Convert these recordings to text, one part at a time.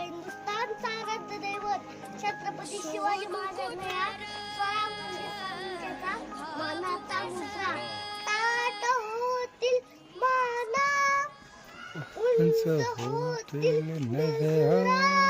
हिंदुस्तान सारथ दैवत. छत्रपती शिवाजी महाराज या मानाचा होतील माना उंच होतील नद्या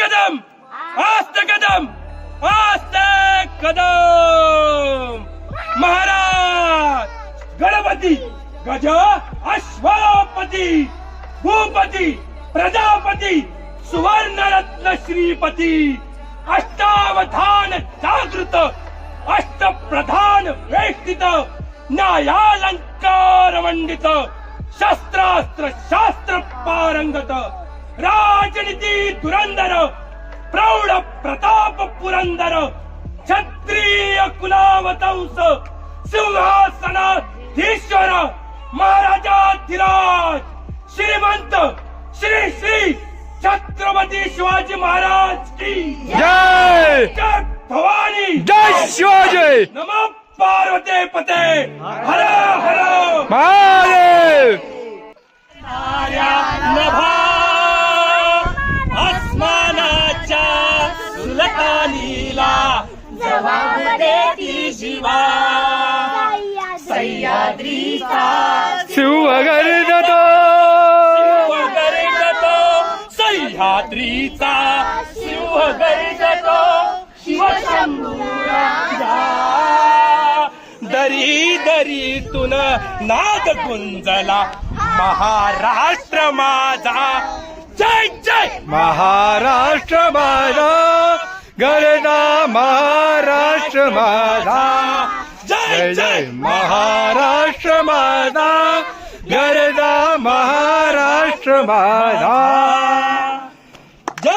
कदम आस्ते कदम आस्ते कदम। महाराज गणपती गज अश्वपती भूपती प्रजापती सुवर्णरत्न श्रीपती अष्टावधान जागृत अष्टप्रधान वेष्टित न्यायालंकार मंडित शस्त्रास्त्र शास्त्र पारंगत राजनीती धुरंधर प्रौढ प्रताप पुरंदर क्षत्रिय कुलावतंस सिंहासनाधीश्वर महाराजाधिराज श्रीमंत श्री श्री छत्रपती शिवाजी महाराज की। जय! जय भवानी। जय शिवाजी! नमो पार्वते पते। देती शिवा सह्याद्रीचा शिवगर्जतो. शिवगर्जतो. सह्याद्रीचा शिवगर्जतो. शिवशंभूराजा. दरी दरीतून नाद गुंजला महाराष्ट्र माझा. जय जय. महाराष्ट्र माझा. गरजा महाराष्ट्र माझा जय जय महाराष्ट्र माझा गरजा महाराष्ट्र माझा